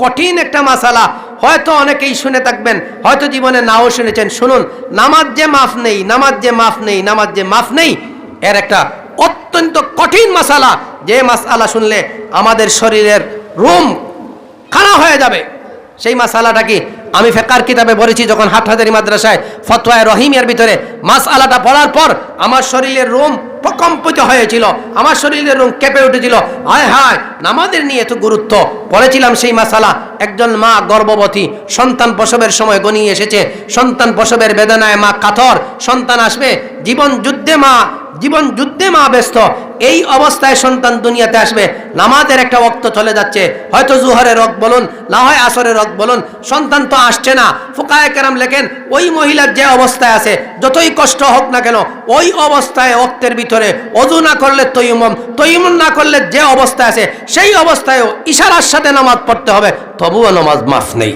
কঠিন একটা মাসালা। হয়তো অনেকেই শুনে থাকবেন, হয়তো জীবনে নাও শুনেছেন। শুনুন, নামাজ যে মাফ নেই, নামাজ যে মাফ নেই, নামাজ যে মাফ নেই, এর একটা অত্যন্ত কঠিন মাসালা। যে মাসালা শুনলে আমাদের শরীরের রুম খানা হয়ে যাবে। সেই মাসালাটা কি? আমি ফেকার কিতাবে পড়েছি যখন হাটহাজারি মাদ্রাসায় ফতোয়ায় রহিমের ভিতরে মাস আলাটা পড়ার পর আমার শরীরের রোম প্রকম্পিত হয়েছিল। আমার শরীরের রং কেঁপে উঠেছিল। হায় হায়, নামাজের নিয়ে এত গুরুত্ব। পড়েছিলাম সেই মাসালা, একজন মা গর্ভবতী, সন্তান প্রসবের সময় গনিয়ে এসেছে। সন্তান প্রসবের বেদনায় মা কাতর। সন্তান আসবে, জীবন যুদ্ধে মা জীবন যুদ্ধে মা ব্যস্ত। এই অবস্থায় সন্তান দুনিয়াতে আসবে। নামাজের একটা রক্ত চলে যাচ্ছে। হয়তো জুহরের রক বলুন না হয় আসরের রক বলুন, সন্তান তো আসছে না। ফুকায় কেরাম লেখেন, ওই মহিলার যে অবস্থায় আছে, যতই কষ্ট হোক না কেন, ওই অবস্থায় রক্তের ভিতরে অজু না করলে তৈমম তৈমম না করলে যে অবস্থায় আছে, সেই অবস্থায়ও ইশারার সাথে নামাজ পড়তে হবে। তবুও নামাজ মাফ নেই।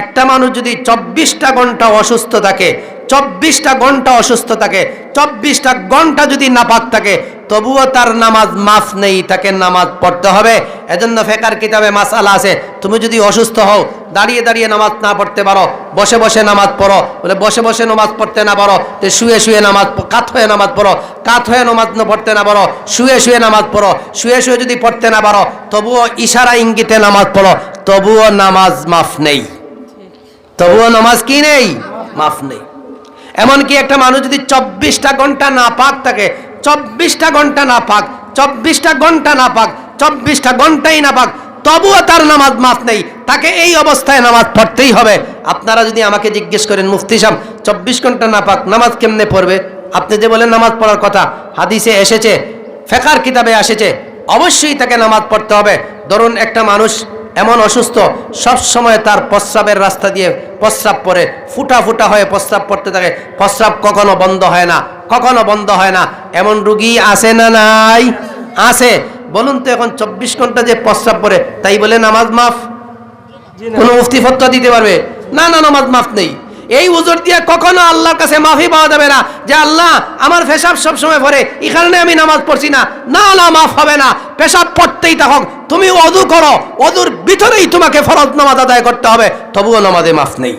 একটা মানুষ যদি চব্বিশটা ঘণ্টা অসুস্থ থাকে চব্বিশটা ঘণ্টা অসুস্থ থাকে চব্বিশটা ঘণ্টা যদি নাপাক থাকে তবুও তার নামাজ মাফ নেই তাকে নামাজ পড়তে হবে। এজন্য ফেকার কিতাবে মাসালা আছে তুমি যদি অসুস্থ হও দাঁড়িয়ে দাঁড়িয়ে নামাজ না পড়তে পারো বসে বসে নামাজ পড়ো বলে বসে বসে নামাজ পড়তে না পারো তো শুয়ে শুয়ে নামাজ কাত হয়ে নামাজ পড়ো কাত হয়ে নামাজ না পড়তে না পারো শুয়ে শুয়ে নামাজ পড়ো শুয়ে শুয়ে যদি পড়তে না পারো তবুও ইশারা ইঙ্গিতে নামাজ পড়ো তবুও নামাজ মাফ নেই। তবুও নামাজ কি নেই? মাফ নেই। এমনকি একটা মানুষ যদি চব্বিশটা ঘণ্টা না পাক থাকে, চব্বিশটা ঘণ্টা না পাক চব্বিশটা ঘণ্টা না পাক চব্বিশটা ঘন্টাই না পাক তবুও তার নামাজ মাফ নেই। তাকে এই অবস্থায় নামাজ পড়তেই হবে। আপনারা যদি আমাকে জিজ্ঞেস করেন, মুফতি সাহেব, চব্বিশ ঘণ্টা না পাক নামাজ কেমনে পড়বে? আপনি যে বলেন নামাজ পড়ার কথা, হাদিসে এসেছে, ফেকার কিতাবে এসেছে অবশ্যই তাকে নামাজ পড়তে হবে। ধরুন একটা মানুষ এমন অসুস্থ সব সময় তার প্রস্রাবের রাস্তা দিয়ে প্রস্রাব পরে ফুটা ফুটা হয়ে প্রস্রাব পড়তে থাকে। প্রস্রাব কখনো বন্ধ হয় না কখনো বন্ধ হয় না। এমন রুগী আছে না নাই? আছে। বলুন তো এখন চব্বিশ ঘণ্টা যে প্রস্রাব পরে তাই বলে নামাজ মাফ? কোনো মুফতি ফতোয়া দিতে পারবে? না না নামাজ মাফ নেই। এই উজুর দিয়ে কখনো আল্লাহর কাছে মাফি পাওয়া যাবে না যে আল্লাহ, আমার পেশাব সব সময় পড়ে এই কারণে আমি নামাজ পড়ছি না। না না মাফ হবে না। পেশাব পড়তেই থাকুক। তুমি অদু করো। অদুর ভিতরেই তোমাকে ফরজ নামাজ আদায় করতে হবে। তবুও নামাজে মাফ নেই।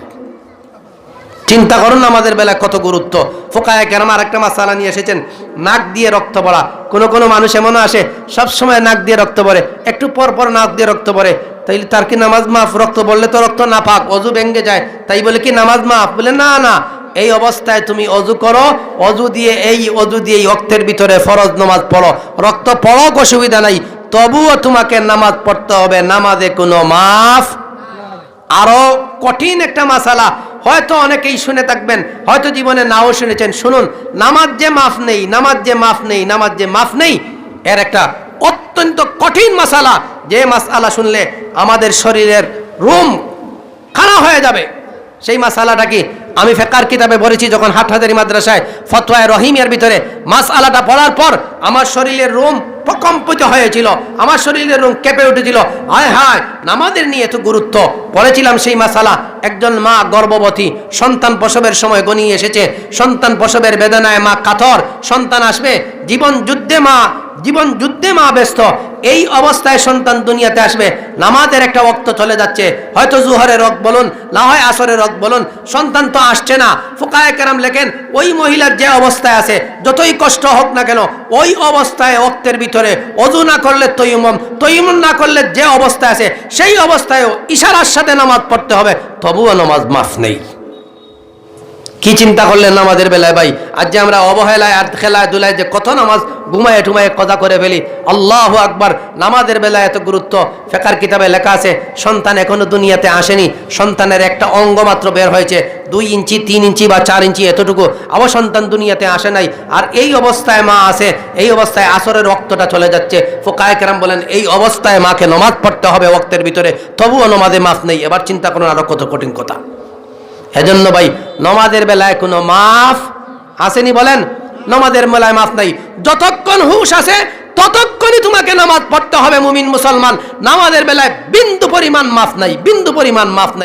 চিন্তা করুন আমাদের বেলায় কত গুরুত্ব। ফোকায় কেরাম আর একটা মাসালা নিয়ে এসেছেন। নাক দিয়ে রক্ত পড়া। কোনো কোনো মানুষ এমনও আসে, সবসময় নাক দিয়ে রক্ত পড়ে। একটু পর পর নাক দিয়ে রক্ত পড়ে। তাইলে তার কি নামাজ মাফ? রক্ত বললে তো রক্ত না পাক অজু ভেঙ্গে যায়। তাই বলে কি নামাজ মাফ? বলে, না না, এই অবস্থায় তুমি অজু করো, অজু দিয়ে, এই অজু দিয়ে এই রক্তের ভিতরে ফরজ নামাজ পড়ো। রক্ত পড়ো অসুবিধা নাই, তবুও তোমাকে নামাজ পড়তে হবে। নামাজে কোনো মাফ আরও কঠিন একটা মাসালা। হয়তো অনেকেই শুনে থাকবেন, হয়তো জীবনে নাও শুনেছেন। শুনুন, নামাজ যে মাফ নেই, নামাজ যে মাফ নেই, নামাজ যে মাফ নেই, এর একটা অত্যন্ত কঠিন মাসালা। যে মাসালা শুনলে আমাদের শরীরের রুম খানা হয়ে যাবে। সেই মাসালাটা কি? আমি ফেকার কিতাবে পড়েছি যখন হাটহাজারি মাদ্রাসায় ফতোয়ায় রহিমের ভিতরে মাস আলাটা পড়ার পর আমার শরীরের রোম প্রকম্পিত হয়েছিল, আমার শরীরের রোম কেঁপে উঠেছিল। হায় হায়, নামাজের নিয়ে এত গুরুত্ব। পড়েছিলাম সেই মাসালা। একজন মা গর্ভবতী, সন্তান প্রসবের সময় গনিয়ে এসেছে। সন্তান প্রসবের বেদনায় মা কাতর। সন্তান আসবে, জীবন যুদ্ধে মা জীবন যুদ্ধে মা ব্যস্ত। এই অবস্থায় সন্তান দুনিয়াতে আসবে। নামাজের একটা অক্ত চলে যাচ্ছে। হয়তো জুহরের রক বলুন না হয় আসরের রক বলুন, সন্তান তো আসছে না। ফুকায় কেরাম লেখেন, ওই মহিলার যে অবস্থায় আছে, যতই কষ্ট হোক না কেন, ওই অবস্থায় রক্তের ভিতরে অজু না করলে তৈমম তৈমম না করলে যে অবস্থায় আছে, সেই অবস্থায়ও ইশারার সাথে নামাজ পড়তে হবে। তবুও নামাজ মাফ নেই। কি চিন্তা করলেন আমাদের বেলায় ভাই? আজ যে আমরা অবহেলায় আর খেলায় দুলায় যে কত নামাজ ঘুমায় ঠুমায় কথা করে ফেলি। আল্লাহ আকবার, নামাজের বেলায় এত গুরুত্ব। ফেকার কিতাবে লেখা আছে, সন্তান এখনও দুনিয়াতে আসেনি। সন্তানের একটা অঙ্গ মাত্র বের হয়েছে, দুই ইঞ্চি, তিন ইঞ্চি বা চার ইঞ্চি এতটুকু। আবার সন্তান দুনিয়াতে আসে নাই। আর এই অবস্থায় মা আছে, এই অবস্থায় আসরের রক্তটা চলে যাচ্ছে। ফোকায় কেরাম বলেন, এই অবস্থায় মাকে নমাজ পড়তে হবে রক্তের ভিতরে। তবুও নমাজে মাফ নেই। এবার চিন্তা করুন আরও কত কঠিন কথা। এজন্য ভাই, নমাজের বেলায় কোনো মাফ আসেনি বলেন? নমাজের মেলায় মাফ নাই। যতক্ষণ হুশ আছে ততক্ষণই তোমাকে নামাজ পড়তে হবে মুমিন মুসলমান। নামাজের বেলায় বিন্দু পরিমাণ মাফ নাই, বিন্দু পরিমাণ মাফ নাই।